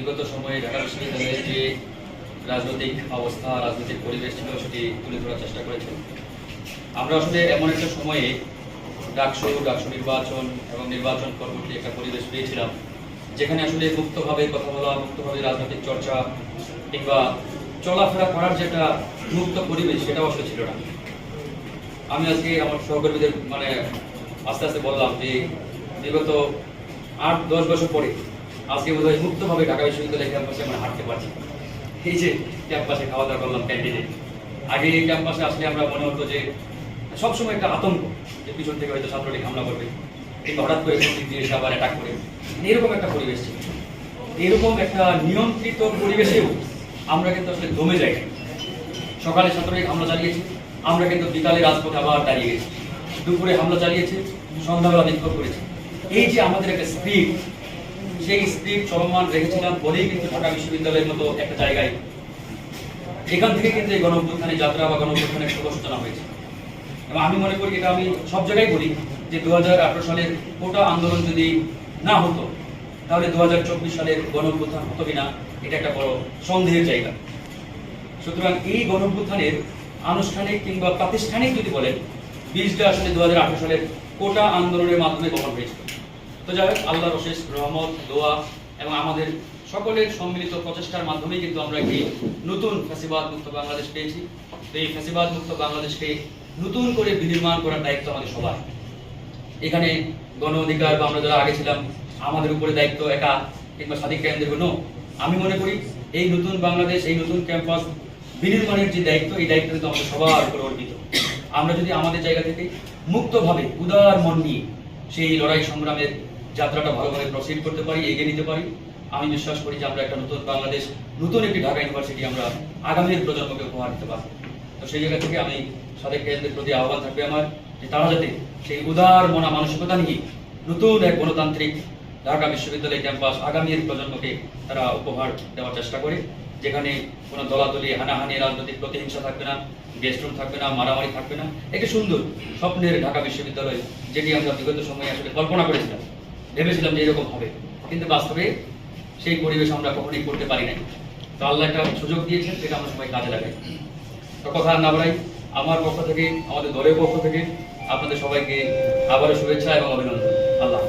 বিগত সময়ে ঢাকা বিশ্ববিদ্যালয়ের যে রাজনৈতিক অবস্থা, রাজনৈতিক পরিবেশ ছিল সেটি তুলে ধরার চেষ্টা করেছেন। আমরা আসলে এমন একটা সময়ে ডাকসু ডাকসু নির্বাচন এবং নির্বাচন পরবর্তী একটা পরিবেশ পেয়েছিলাম, যেখানে আসলে মুক্তভাবে কথা বলা, মুক্তভাবে রাজনৈতিক চর্চা কিংবা চলাফেরা করার যে একটা মুক্ত পরিবেশ, সেটাও আসলে ছিল না। আমি আজকে আমার সহকর্মীদের মানে আস্তে আস্তে বললাম যে বিগত আট, দশ বছর পরে আজকে বোধহয় মুক্তভাবে ঢাকা বিশ্ববিদ্যালয় ক্যাম্পাসে আমরা হাঁটতে পারছি। এই যে ক্যাম্পাসে খাওয়া দাওয়া করলাম, ক্যান্টিনে। আগে এই ক্যাম্পাসে আসলে আমরা মনে হতো যে সবসময় একটা আতঙ্ক যে পিছন থেকে হয়তো ছাত্রলীগ হামলা করবে। কিংবা হঠাৎ করে দিক দিয়ে এসে আবার অ্যাটাক করে। এরকম একটা পরিবেশ ছিল। এরকম একটা নিয়ন্ত্রিত পরিবেশেও আমরা কিন্তু আসলে দমে যাই সকালে ছাত্রলীগ হামলা চালিয়েছে, আমরা কিন্তু বিকালে রাজপথে আবার দাঁড়িয়ে গেছি। দুপুরে হামলা চালিয়েছে, সন্ধ্যাবেলা বিক্ষোভ করেছে। এই যে আমাদের একটা স্পিড সেই স্পিড চলমান রেখেছিলাম বলেই কিন্তু ঢাকা বিশ্ববিদ্যালয়ের মতো একটা জায়গায়। এখান থেকে কিন্তু এই গণঅভ্যুত্থানের যাত্রা বা গণঅভ্যুত্থানের সূচনা হয়েছে। এবং আমি মনে করি এটা আমি সব জায়গায় বলি যে দু সালের কোটা আন্দোলন যদি না হতো, তাহলে দু হাজার চব্বিশ সালের গণঅভ্যুত্থান হতো কিনা, এটা একটা বড় সন্দেহের জায়গা। সুতরাং এই গণঅভ্যুত্থানের আনুষ্ঠানিক কিংবা প্রাতিষ্ঠানিক যদি বলেন বীজটা আসলে দু হাজার আঠারো সালের কোটা আন্দোলনের মাধ্যমে বহন হয়েছিল তো যাই হোক, আল্লাহর অশেষ রহমত, দোয়া এবং আমাদের সকলের সম্মিলিত প্রচেষ্টার মাধ্যমেই কিন্তু আমরা একটি নতুন ফ্যাসিবাদ মুক্ত বাংলাদেশ পেয়েছি। তো এই ফ্যাসিবাদ মুক্ত বাংলাদেশকে নতুন করে বিনির্মাণ করার দায়িত্ব আমাদের সবার। এখানে গণ অধিকার বা আমরা যারা আগে ছিলাম, আমাদের উপরে দায়িত্ব একা কিংবা স্বাধীন কেন্দ্রের কোনো আমি মনে করি এই নতুন বাংলাদেশ, এই নতুন ক্যাম্পাস বিনির্মাণের যে দায়িত্ব, এই দায়িত্ব কিন্তু আমাদের সবার উপরে অর্পিত। আমরা যদি আমাদের জায়গা থেকে মুক্তভাবে উদার মন নিয়ে সেই লড়াই সংগ্রামের যাত্রাটা ভালোভাবে প্রসিড করতে পারি, এগিয়ে নিতে পারি। আমি বিশ্বাস করি যে আমরা একটা নতুন বাংলাদেশ, নতুন একটি ঢাকা ইউনিভার্সিটি আমরা আগামীর প্রজন্মকে উপহার দিতে পারব। তো সেই জায়গা থেকে আমি সাদেক কেন্দ্রের প্রতি আহ্বান থাকবে আমার যে তারা যাতে সেই উদার মনা মানসিকতা নিয়ে নতুন এক গণতান্ত্রিক ঢাকা বিশ্ববিদ্যালয় ক্যাম্পাস আগামীর প্রজন্মকে তারা উপহার দেওয়ার চেষ্টা করে, যেখানে কোনো দলাদলি, হানাহানি, রাজনৈতিক প্রতিহিংসা থাকবে না গেস্টরুম থাকবে না, মারামারি থাকবে না। একটি সুন্দর স্বপ্নের ঢাকা বিশ্ববিদ্যালয়, যেটি আমরা বিগত সময়ে আসলে কল্পনা করেছিলাম। ভেবেছিলাম যে এরকম হবে। কিন্তু বাস্তবে সেই পরিবেশ আমরা কখনোই করতে পারি নাই। তো আল্লাহ একটা সুযোগ দিয়েছেন সেটা আমরা সবাই কাজে লাগাই। তো কথা না বাড়াই, আমার পক্ষ থেকে, আমাদের দলের পক্ষ থেকে আপনাদের সবাইকে আবারও শুভেচ্ছা এবং অভিনন্দন। আল্লাহ